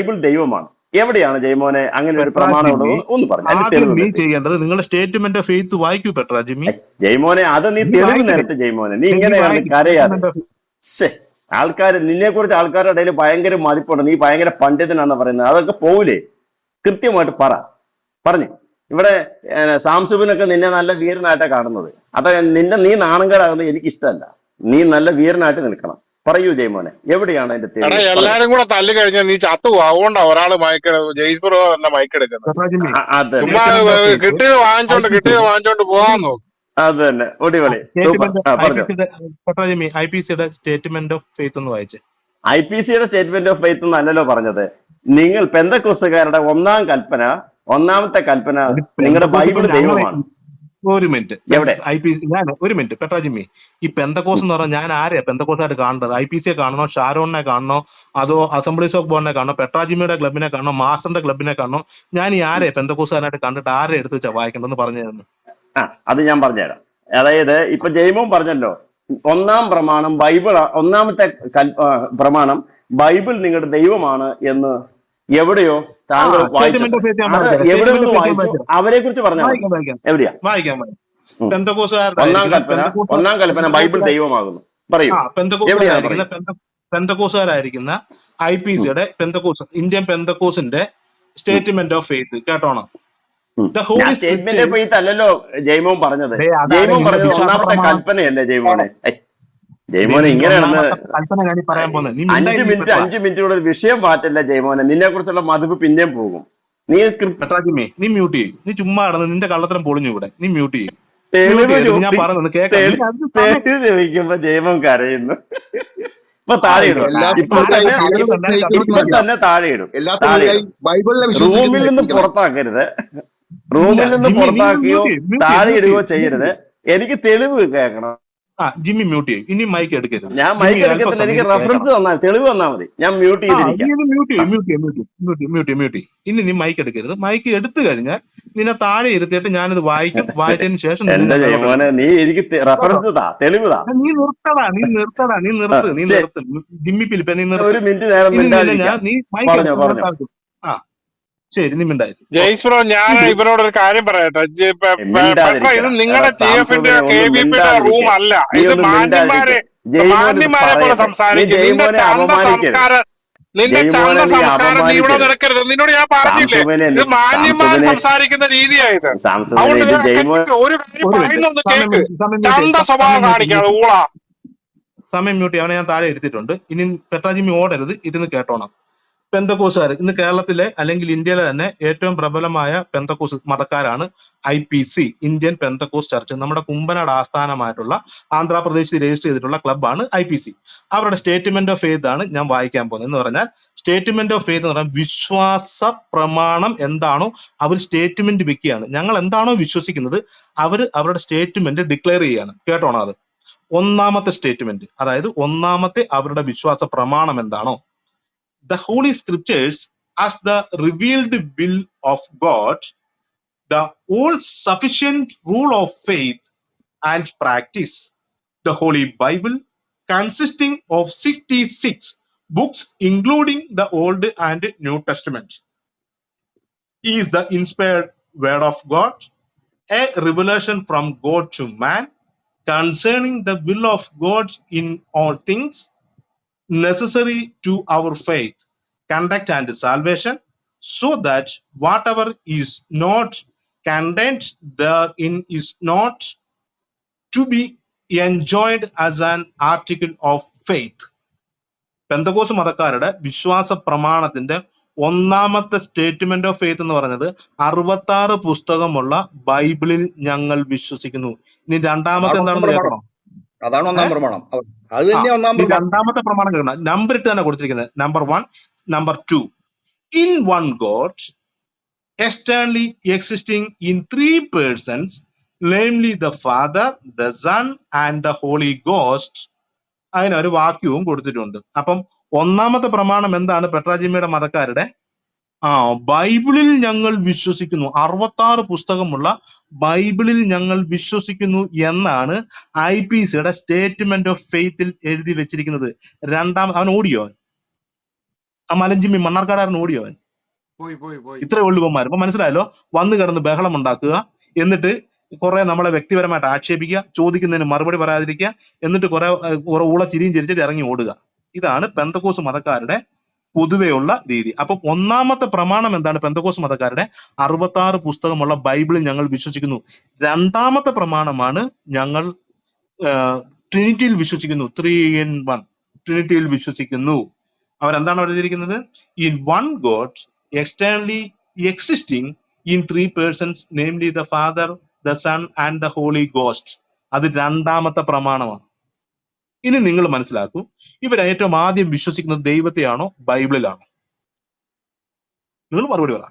Bible ദൈവമാണ്. എവിടെയാണ് ജയ്മോനെ അങ്ങനെ ഒരു പ്രമാണം ഒന്ന് പറഞ്ഞു. നീ ചെയ്യേണ്ടത് നിങ്ങളുടെ സ്റ്റേറ്റ്മെന്റ് ഓഫ് ഫെയ്ത്ത് വായിക്കൂ പെട്രാ ജിമ്മി ജയ്മോനെ അത് നീ തെളിവ് നേരത്തെ ജയ്മോനെ. നീ ഇങ്ങനെയാണ് കരയാതെ. ആൾക്കാർ നിന്നെ കുറിച്ച് ആൾക്കാരുടെ ഇടയിൽ ഭയങ്കര മതിപ്പുണ്ട്. നീ ഭയങ്കര പണ്ഡിതനാണെന്ന് പറയുന്നത്. അതൊക്കെ പോവില്ലേ കൃത്യമായിട്ട് പറ. പറഞ്ഞു. ഇവിടെ സാംസുബിനൊക്കെ നിന്നെ നല്ല വീരനായിട്ടാണ് കാണുന്നത്. അത് നിന്നെ നീ നാണംകേടാകുന്നത് എനിക്ക് ഇഷ്ടമല്ല നീ നല്ല വീരനായിട്ട് നിൽക്കണം. പറയൂ ജയ്മോനെ എവിടെയാണ് അതിന്റെ എല്ലാരും കൂടെ തല്ലി കഴിഞ്ഞാൽ നീ ചത്തു അതുകൊണ്ടാ ഒരാൾ മയക്ക് ജെയ്സ് ബ്രോ തന്നെ മയക്കെടുക്കുന്നത് ചുമ്മാ കിട്ടിയത് വാങ്ങിച്ചോണ്ട് ഐ പി കിട്ടിയത് വാങ്ങിച്ചോണ്ട് പോകാൻ നോക്കും. അത് തന്നെ ഒടിപൊളി ഐ പി സിയുടെ സ്റ്റേറ്റ്മെന്റ് ഓഫ് ഫെയ്ത്ത് ഒന്ന് വായിച്ചേ. ഐ പി സിയുടെ സ്റ്റേറ്റ്മെന്റ് ഓഫ് ഫെയ്ത്ത് എന്നല്ലല്ലോ പറഞ്ഞത്. നിങ്ങൾ പെന്തക്രിസ്തുകാരുടെ ഒന്നാം കൽപ്പന ഒന്നാമത്തെ കൽപ്പന നിങ്ങളുടെ ബൈബിൾ ദൈവമാണ്. ഒരു മിനിറ്റ് എവിടെ? ഐ പി ഞാൻ ഒരു മിനിറ്റ് പെട്രാജിമ്മി ഈ പെന്തക്കോസ് എന്ന് പറഞ്ഞാൽ ഞാൻ ആരെയാ പെന്തക്കോസ് ആയിട്ട് കാണേണ്ടത് ഐ പി സിയെ കാണണോ? ഷാരോണിനെ കാണണോ? അതോ അസംബ്ലീസ് ഓഫ് ബോർഡിനെ കാണണോ? പെട്രാജിമ്മിയുടെ ക്ലബിനെ കാണണോ? മാസ്റ്ററിന്റെ ക്ലബിനെ കാണണോ? ഞാൻ ഈ ആരെയാ പെന്തക്കോസുകാരനായിട്ട് കണ്ടിട്ട് ആരെ എടുത്ത് വെച്ചാ വായിക്കണ്ടെന്ന് പറഞ്ഞു തരുന്നു? ആ അത് ഞാൻ പറഞ്ഞുതരാം. അതായത് ഇപ്പൊ ജയ്മോൻ പറഞ്ഞല്ലോ ഒന്നാം പ്രമാണം ബൈബിൾ ഒന്നാമത്തെ പ്രമാണം ബൈബിൾ നിങ്ങളുടെ ദൈവമാണ് എന്ന് എവിടെയോ താങ്കൾ എവിടെ നിന്ന് വായിച്ചു? അവരെ കുറിച്ച് പറഞ്ഞാൽ വായിക്കാം എവിടെയാ? വായിക്കാം ഒന്നാം കൽപ്പന ഒന്നാം കൽപ്പന ബൈബിൾ ദൈവമാകുന്നു. പറയൂ. പെന്തക്കോസുകാരായിരിക്കുന്ന ഐ പി സിയുടെ പെന്തക്കോസ് ഇന്ത്യൻ പെന്തക്കോസിന്റെ സ്റ്റേറ്റ്മെന്റ് ഓഫ് ഫെയ്ത്ത് കേട്ടോണം? സ്റ്റേറ്റ്മെന്റ് ഓഫ് ഫെയ്ത്ത് അല്ലല്ലോ ജയ്മോൻ പറഞ്ഞത്. അതെ ജയ്മോൻ പറഞ്ഞത് ഒന്നാമത്തെ കൽപ്പനയല്ലേ ദേ ജയ്മോനെ ഇങ്ങനെയാണ് അഞ്ചു കിടന്ന് കൽപ്പന ഞാൻ പറയാൻ പോകുന്നത്. നീ അഞ്ച് മിനിറ്റ് അഞ്ചു അഞ്ച് മിനിറ്റ് കൂടെ ഒരു വിഷയം മാറ്റില്ല ജയ്മോനെ. നിന്നെ കുറിച്ചുള്ള മതിപ്പ് പിന്നെയും പോകും. നീ കൃ- നീ മ്യൂട്ട് ചെയ്യും. നീ ചുമ്മാ നടന്ന് നിന്റെ കള്ളത്തരം പൊളിഞ്ഞു ഇവിടെ. നീ മ്യൂട്ട് ചെയ്യും. ഞാൻ പറഞ്ഞു കേൾക്കുമ്പോ ജയമോൻ കരയുന്നു. ഇപ്പൊ താഴെ ഇടും. തന്നെ താഴെ ഇടും. റൂമിൽ നിന്ന് പുറത്താക്കരുത്. റൂമിൽ നിന്ന് പുറത്താക്കിയോ പുറത്താക്കുകയോ താഴെ ഇടുകയോ ചെയ്യരുത്. എനിക്ക് തെളിവ് കേൾക്കണം. ആ ജിമ്മി മ്യൂട്ട് ചെയ്യും. ഇനി മൈക്ക് എടുക്കരുത്. ഞാൻ മൈക്ക് എടുക്കത്തില്ല എനിക്ക് റെഫറൻസ് തന്നാൽ തെളിവ് തന്നാൽ മതി. ഞാൻ മ്യൂട്ട് ചെയ്തിരിക്കാം. മ്യൂട്ട് ചെയ്യും മ്യൂട്ട് ചെയ്യും മ്യൂട്ട് മ്യൂട്ട് മ്യൂട്ട് മ്യൂട്ട് ചെയ്യും ഇനി നീ മൈക്ക് എടുക്കരുത്. മൈക്ക് എടുത്തു കഴിഞ്ഞാൽ നിന്നെ താഴെ ഇരുത്തിയിട്ട് ഞാനിത് വായിക്കും. വായിച്ചതിന് ശേഷം നീ എന്റെ ജയമോനെ നീ എനിക്ക് റഫറൻസ് താ തെളിവ് താ. നീ നിർത്തടാ നീ നിർത്തടാ നീ നിർത്ത് നീ നിർത്ത്. ജിമ്മി പിലിപ്പ നീ നിർത്ത്. ഒരു മിനിറ്റ് നേരം ഞാൻ നീ മൈക്ക് ആ. ശരി നീ ബ്രോ ഞാൻ ഇവരോട് ഒരു കാര്യം പറയട്ടെ. ജെ- പെ- പെ- പെട്ര ഇത് എടാ നിങ്ങളുടെ ടി എഫിന്റെ സാംസുബിനെ കെ ഒന്ന് പിയുടെ റൂം മിണ്ടാതിരിക്കെ അല്ല. നീ ഇത് ഒന്ന് മാന്യന്മാരെ മിണ്ടാതിരിക്കെ മാന്യന്മാരെ പോലെ പറയട്ടെ നീ സംസാരിക്കും നിന്റെ ജയ്മോനെ ചന്ത അപമാനിക്കരുത്. സംസ്കാരം നിന്റെ ചന്ത ജയ്മോനെ നീ സംസ്കാരം നീ ഇവിടെ അപമാനിക്കരുത്. നിന്നോട് ഞാൻ പറഞ്ഞില്ലേ? സാംസുബിനെ ഇത് നീ മാന്യന്മാർ സാംസുബിനെ സംസാരിക്കുന്ന രീതിയായത് സാംസുബിനെ അതുകൊണ്ട് ഇത് ഒരു കാര്യം ഒരു മിനിറ്റ്. പറയുന്നൊന്ന് സമയം കേക്ക്. സമയം മ്യൂട്ട് ചന്ത ചെയ്യും. സ്വഭാവം കാണിക്കാതെ ഊള. സമയം മ്യൂട്ട് ചെയ്യും. അവനെ ഞാൻ താഴെ എടുത്തിട്ടുണ്ട് ഇനി പെട്ടാജിമി ഓടരുത്. ഇരുന്ന് കേട്ടോണം. പെന്തക്കോസുകാർ. ഇന്ന് കേരളത്തിലെ അല്ലെങ്കിൽ ഇന്ത്യയിലെ തന്നെ ഏറ്റവും പ്രബലമായ Pentecost മതക്കാരാണ് I P C Indian Pentecost church. നമ്മുടെ കുമ്പനാട് ആസ്ഥാനമായിട്ടുള്ള ആന്ധ്രാപ്രദേശിൽ രജിസ്റ്റർ ചെയ്തിട്ടുള്ള ക്ലബ്ബാണ് ഐ പി സി. അവരുടെ സ്റ്റേറ്റ്മെന്റ് ഓഫ് ഫെയ്ത്ത് ആണ് ഞാൻ വായിക്കാൻ പോകുന്നത്. എന്ന് പറഞ്ഞാൽ സ്റ്റേറ്റ്മെന്റ് ഓഫ് ഫെയ്ത്ത് എന്ന് പറഞ്ഞാൽ വിശ്വാസ പ്രമാണം എന്താണോ അവർ സ്റ്റേറ്റ്മെന്റ് വെക്കുകയാണ്. ഞങ്ങൾ എന്താണോ വിശ്വസിക്കുന്നത് അവർ അവരുടെ സ്റ്റേറ്റ്മെന്റ് ഡിക്ലെയർ ചെയ്യുകയാണ്. കേട്ടോണം അത്? ഒന്നാമത്തെ സ്റ്റേറ്റ്മെന്റ് അതായത് ഒന്നാമത്തെ അവരുടെ വിശ്വാസ പ്രമാണം എന്താണോ. The Holy Scriptures as the revealed will of God, the all sufficient rule of faith and practice. The Holy Bible, consisting of 66 books, including the Old and New Testament, is the inspired Word of God, a revelation from God to man concerning the will of God in all things necessary to our faith, conduct, and salvation, so that whatever is not contained therein is not to be enjoyed as an article of faith. പെന്തകോസ് മതക്കാരുടെ വിശ്വാസ പ്രമാണത്തിന്റെ ഒന്നാമത്തെ statement of faith എന്ന് പറയുന്നത് അറുപത്തി ആറ് പുസ്തകമുള്ള ബൈബിളിൽ ഞങ്ങൾ വിശ്വസിക്കുന്നു ഇനി രണ്ടാമത്തെ എന്താണെന്ന് കേൾക്കണം അതാണ് ഒന്നാം പ്രമാണം. അത് തന്നെ ഒന്നാം രണ്ടാമത്തെ പ്രമാണം കേൾക്കണം. നമ്പർ ഇട്ട് തന്നെ കൊടുത്തിരിക്കുന്നത്. Number one number two in one God externally existing in three persons namely the Father the Son and the Holy Ghost അതിനൊരു ഒരു വാക്യവും കൊടുത്തിട്ടുണ്ട്. അപ്പം ഒന്നാമത്തെ പ്രമാണം എന്താണ്? പെട്രാജിമ്മയുടെ മതക്കാരുടെ ആ ബൈബിളിൽ ഞങ്ങൾ വിശ്വസിക്കുന്നു. അറുപത്താറ് പുസ്തകമുള്ള ബൈബിളിൽ ഞങ്ങൾ വിശ്വസിക്കുന്നു എന്നാണ് ഐ പി സിയുടെ സ്റ്റേറ്റ്മെന്റ് ഓഫ് ഫെയ്ത്തിൽ എഴുതി വെച്ചിരിക്കുന്നത്. രണ്ടാം അവൻ ഓടിയോ? ആ മലഞ്ചിമ്മി മണ്ണാർക്കാടാരൻ ഓടിയോ അവൻ? പോയി പോയി പോയി. ഇത്രേ ഉള്ളൂ ഇവന്മാർ. അപ്പൊ മനസ്സിലായല്ലോ? വന്ന് കിടന്ന് ബഹളം ഉണ്ടാക്കുക എന്നിട്ട് കുറെ നമ്മളെ വ്യക്തിപരമായിട്ട് ആക്ഷേപിക്കുക ചോദിക്കുന്നതിന് മറുപടി പറയാതിരിക്കുക എന്നിട്ട് കുറെ ഏഹ്, കുറെ ഊള ചിരിയും ചിരിച്ചിട്ട് ഇറങ്ങി ഓടുക. ഇതാണ് പെന്തക്കോസ് മതക്കാരുടെ പൊതുവെയുള്ള രീതി. അപ്പൊ ഒന്നാമത്തെ പ്രമാണം എന്താണ്? പെന്തക്കോസ് മതക്കാരുടെ അറുപത്തി ആറ് പുസ്തകമുള്ള ബൈബിളിൽ ഞങ്ങൾ വിശ്വസിക്കുന്നു. രണ്ടാമത്തെ പ്രമാണമാണ് ഞങ്ങൾ ട്രിനിറ്റിയിൽ വിശ്വസിക്കുന്നു. ത്രീ ഇൻ വൺ ട്രിനിറ്റിയിൽ വിശ്വസിക്കുന്നു. അവരെന്താണ് എഴുതിയിരിക്കുന്നത്? In one God externally existing in three persons namely the Father the Son and the Holy Ghost അത് രണ്ടാമത്തെ പ്രമാണമാണ്. ഇനി നിങ്ങൾ മനസ്സിലാക്കൂ ഇവർ ഏറ്റവും ആദ്യം വിശ്വസിക്കുന്നത് ദൈവത്തെയാണോ ബൈബിളിലാണോ? നിങ്ങൾ മറുപടി പറ.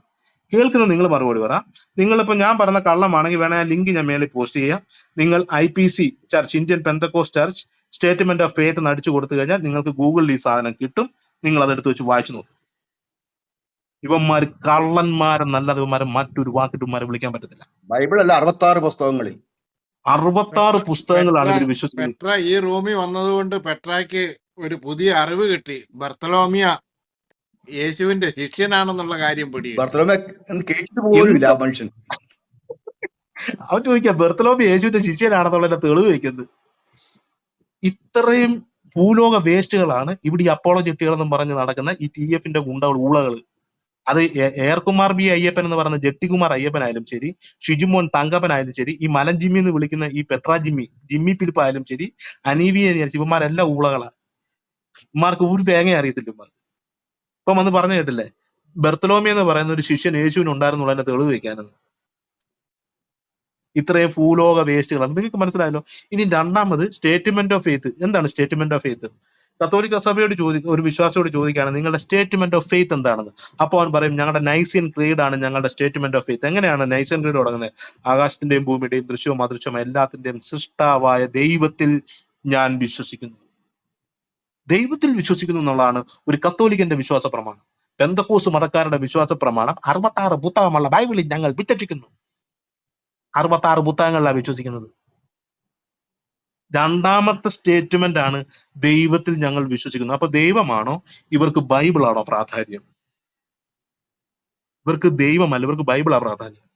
കേൾക്കുന്ന നിങ്ങൾ മറുപടി പറ. നിങ്ങളിപ്പോ ഞാൻ പറഞ്ഞ കള്ളമാണെങ്കിൽ വേണേ ലിങ്ക് ഞാൻ മേലെ പോസ്റ്റ് ചെയ്യാം. നിങ്ങൾ I P C church Indian Pentecost church statement of faith എന്ന് അടിച്ചു കൊടുത്തു കഴിഞ്ഞാൽ നിങ്ങൾക്ക് ഗൂഗിളിൽ ഈ സാധനം കിട്ടും. നിങ്ങൾ അതെടുത്ത് വെച്ച് വായിച്ചു നോക്കും. ഇവന്മാര് കള്ളന്മാരെന്നല്ലാതെ ഇവന്മാരെ മറ്റൊരു വാക്കിട്ട് ഇവന്മാരെ വിളിക്കാൻ പറ്റത്തില്ല. ബൈബിൾ അല്ല അറുപത്തി ആറ് പുസ്തകങ്ങളിൽ. അറുപത്തി ആറ് പെട്ര പുസ്തകങ്ങളാണ് പെട്ര ഇവർ വിശ്വസിക്കുന്നത്. പെട്ര ഈ റൂമിൽ വന്നതുകൊണ്ട് പെട്രയ്ക്ക് ഒരു പുതിയ അറിവ് കിട്ടി. ബർത്തലോമിയ യേശുവിന്റെ ശിഷ്യനാണെന്നുള്ള കാര്യം പിടി ബർത്തലോമിയ കേട്ടിട്ട് ആ മനുഷ്യൻ. അവൻ ചോദിക്കാം ബർത്തലോമി യേശുവിന്റെ ശിഷ്യനാണെന്നുള്ളതിന്റെ തെളിവ് വെക്കുന്നത് ഇത്രയും ഭൂലോക വേസ്റ്റുകളാണ് ഇവിടെ ഈ അപ്പോളോ ജെട്ടികളെന്നും പറഞ്ഞ് നടക്കുന്ന ഈ ടി എഫിന്റെ ഗുണ്ടകൾ ഊളകൾ അത് എയർകുമാർ ബി അയ്യപ്പൻ എന്ന് പറയുന്ന ജെട്ടികുമാർ അയ്യപ്പനായാലും ശരി ഷിജുമോൻ തങ്കപ്പനായാലും ശരി ഈ മലൻ ജിമ്മി എന്ന് വിളിക്കുന്ന ഈ പെട്ര ജിമ്മി ജിമ്മി പിലിപ്പ് ആയാലും ശരി അനീവി ശരി ഇവന്മാരെല്ലാം ഊളകളാ. ഇവന്മാർക്ക് ഒരു തേങ്ങ അറിയത്തില്ല ഇവന്മാർ ഇപ്പം വന്ന് പറഞ്ഞു കേട്ടില്ലേ? ബെർത്തലോമി എന്ന് പറയുന്ന ഒരു ശിഷ്യൻ യേശുവിന് ഉണ്ടായിരുന്നുള്ളതിന്റെ തെളിവ് വെക്കാനെന്ന്. ഇത്രയും ഭൂലോക വേസ്റ്റുകളാണ്. നിങ്ങൾക്ക് മനസ്സിലായല്ലോ? ഇനി രണ്ടാമത് സ്റ്റേറ്റ്മെന്റ് ഓഫ് ഫെയ്ത്ത്. എന്താണ് സ്റ്റേറ്റ്മെന്റ് ഓഫ് ഫെയ്ത്ത്? കത്തോലിക്ക സഭയോട് ചോദി ഒരു വിശ്വാസിയോട് ചോദിക്കുകയാണ് നിങ്ങളുടെ സ്റ്റേറ്റ്മെന്റ് ഓഫ് ഫെയ്ത്ത് എന്താണെന്ന്? അപ്പോൾ അവൻ പറയും ഞങ്ങളുടെ നൈസിയൻ ക്രീഡ് ആണ് ഞങ്ങളുടെ സ്റ്റേറ്റ്മെന്റ് ഓഫ് ഫെയ്ത്ത് എങ്ങനെയാണ് നൈസിയൻ ക്രീഡ് തുടങ്ങുന്നത്? ആകാശത്തിന്റെയും ഭൂമിയുടെയും ദൃശ്യവും അദൃശ്യവും എല്ലാത്തിന്റെയും സൃഷ്ടാവായ ദൈവത്തിൽ ഞാൻ വിശ്വസിക്കുന്നു. ദൈവത്തിൽ വിശ്വസിക്കുന്നു എന്നുള്ളതാണ് ഒരു കത്തോലിക്കന്റെ വിശ്വാസ പ്രമാണം. പെന്തക്കോസ് മതക്കാരുടെ വിശ്വാസ പ്രമാണം അറുപത്തി ആറ് പുസ്തകമുള്ള ബൈബിളിൽ ഞങ്ങൾ വിശ്വസിക്കുന്നു അറുപത്തി ആറ് പുസ്തകങ്ങളിലാണ് വിശ്വസിക്കുന്നത്. രണ്ടാമത്തെ സ്റ്റേറ്റ്മെന്റ് ആണ് ദൈവത്തിൽ ഞങ്ങൾ വിശ്വസിക്കുന്നു അപ്പൊ ദൈവമാണോ? ഇവർക്ക് ബൈബിളാണോ പ്രാധാന്യം? ഇവർക്ക് ദൈവമല്ല ഇവർക്ക് ബൈബിളാ പ്രാധാന്യം.